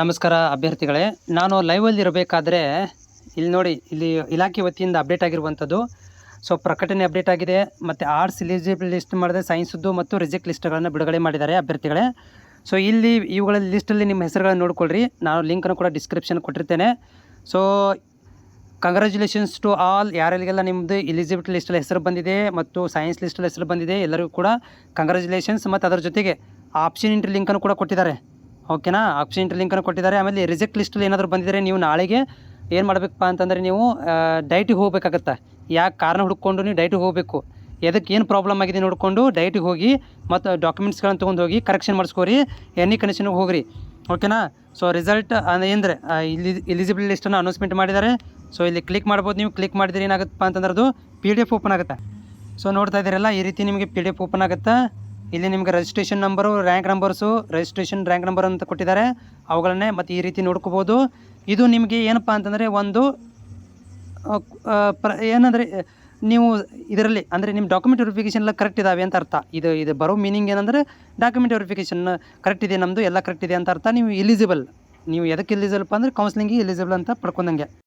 ನಮಸ್ಕಾರ ಅಭ್ಯರ್ಥಿಗಳೇ. ನಾನು ಲೈವಲ್ಲಿ ಇರಬೇಕಾದ್ರೆ ಇಲ್ಲಿ ನೋಡಿ, ಇಲ್ಲಿ ಇಲಾಖೆ ವತಿಯಿಂದ ಅಪ್ಡೇಟ್ ಆಗಿರುವಂಥದ್ದು. ಸೊ ಪ್ರಕಟಣೆ ಅಪ್ಡೇಟ್ ಆಗಿದೆ. ಮತ್ತು ಆರ್ಟ್ಸ್ ಎಲಿಜಿಬಲ್ ಲಿಸ್ಟ್ ಮಾಡಿದೆ ಸೈನ್ಸ್ದು ಮತ್ತು ರಿಜೆಕ್ಟ್ ಲಿಸ್ಟ್ಗಳನ್ನು ಬಿಡುಗಡೆ ಮಾಡಿದ್ದಾರೆ ಅಭ್ಯರ್ಥಿಗಳೇ. ಸೊ ಇಲ್ಲಿ ಇವುಗಳ ಲಿಸ್ಟಲ್ಲಿ ನಿಮ್ಮ ಹೆಸರುಗಳನ್ನು ನೋಡ್ಕೊಳ್ರಿ. ನಾನು ಲಿಂಕನ್ನು ಕೂಡ ಡಿಸ್ಕ್ರಿಪ್ಷನ್ ಕೊಟ್ಟಿರ್ತೇನೆ. ಸೊ ಕಂಗ್ರ್ಯಾಚುಲೇಷನ್ಸ್ ಟು ಆಲ್ ಯಾರಿಗೆಲ್ಲ ನಿಮ್ಮದು ಎಲಿಜಿಬಿಲಿಟಿ ಲಿಸ್ಟಲ್ಲಿ ಹೆಸರು ಬಂದಿದೆ ಮತ್ತು ಸೈನ್ಸ್ ಲಿಸ್ಟಲ್ಲಿ ಹೆಸರು ಬಂದಿದೆ ಎಲ್ಲರಿಗೂ ಕೂಡ ಕಂಗ್ರ್ಯಾಚುಲೇಷನ್ಸ್ ಮತ್ತು ಅದರ ಜೊತೆಗೆ ಆಪ್ಷನ್ ಇಂಟ್ರಿ ಲಿಂಕನ್ನು ಕೂಡ ಕೊಟ್ಟಿದ್ದಾರೆ. ಓಕೆನಾ? ಆಪ್ಷನ್ ಇಂಟ್ರಿ ಲಿಂಕನ್ನು ಕೊಟ್ಟಿದ್ದಾರೆ. ಆಮೇಲೆ ರಿಜೆಕ್ಟ್ ಲಿಸ್ಟಲ್ಲಿ ಏನಾದರೂ ಬಂದಿದ್ದರೆ ನೀವು ನಾಳೆಗೆ ಏನು ಮಾಡಬೇಕಪ್ಪ ಅಂತಂದರೆ ನೀವು ಡೈಟಿಗೆ ಹೋಗ್ಬೇಕಾಗತ್ತೆ. ಯಾಕೆ ಕಾರಣ ಹುಡ್ಕೊಂಡು ನೀವು ಡೈಟಿಗೆ ಹೋಗಬೇಕು? ಎದಕ್ಕೆ ಏನು ಪ್ರಾಬ್ಲಮ್ ಆಗಿದೆ ನೋಡಿಕೊಂಡು ಡೈಟಿಗೆ ಹೋಗಿ ಮತ್ತು ಡಾಕ್ಯುಮೆಂಟ್ಸ್ಗಳನ್ನು ತೊಗೊಂಡು ಹೋಗಿ ಕರೆಕ್ಷನ್ ಮಾಡಿಸ್ಕೋರಿ. ಎನಿ ಕಂಡೀಷನ್ಗೆ ಹೋಗ್ರಿ. ಓಕೆನಾ? ಸೊ ರಿಸಲ್ಟ್ ಅಂದರೆ ಇಲ್ಲಿ ಎಲಿಜಿಬಲ್ ಲಿಸ್ಟನ್ನು ಅನೌನ್ಸ್ಮೆಂಟ್ ಮಾಡಿದ್ದಾರೆ. ಸೊ ಇಲ್ಲಿ ಕ್ಲಿಕ್ ಮಾಡ್ಬೋದು ನೀವು. ಕ್ಲಿಕ್ ಮಾಡಿದ್ರೆ ಏನಾಗುತ್ತಪ್ಪ ಅಂತಂದ್ರೆ ಅದು ಪಿ ಡಿ ಎಫ್ ಓಪನ್ ಆಗುತ್ತೆ. ಸೊ ನೋಡ್ತಾ ಇದ್ದೀರಲ್ಲ, ಈ ರೀತಿ ನಿಮಗೆ ಪಿ ಡಿ ಎಫ್ ಓಪನ್ ಆಗುತ್ತೆ? ಇಲ್ಲಿ ನಿಮಗೆ registration number rank numbers registration rank number ಅಂತ ಕೊಟ್ಟಿದ್ದಾರೆ. ಅವುಗಳನ್ನೇ ಮತ್ತು ಈ ರೀತಿ ನೋಡ್ಕೋಬೋದು. ಇದು ನಿಮಗೆ ಏನಪ್ಪ ಅಂತಂದರೆ ಒಂದು ಪ್ರ, ಏನಂದರೆ, ನೀವು ಇದರಲ್ಲಿ, ಅಂದರೆ ನಿಮ್ಮ ಡಾಕ್ಯುಮೆಂಟ್ ವೆರಿಫಿಕೇಷನ್ ಎಲ್ಲ ಕರೆಕ್ಟ್ ಇದ್ದಾವೆ ಅಂತ ಅರ್ಥ. ಇದು ಇದು ಬರೋ ಮೀನಿಂಗ್ ಏನಂದರೆ ಡಾಕ್ಯುಮೆಂಟ್ ವೆರಿಫಿಕೇಷನ್ ಕರೆಕ್ಟ್ ಇದೆ ನಮ್ಮದು ಎಲ್ಲ ಕರೆಕ್ಟ್ ಇದೆ ಅಂತ ಅರ್ಥ. ನೀವು ಎಲಿಜಿಬಲ್ ನೀವು ಎದಕ್ಕೆ ಎಲಿಜಿಬಲ್ಪ್ಪ ಅಂದರೆ ಕೌನ್ಸ್ಲಿಂಗಿಗೆ ಎಲಿಜಿಬಲ್ ಅಂತ ಪಡ್ಕೊಂಡಂಗೆ.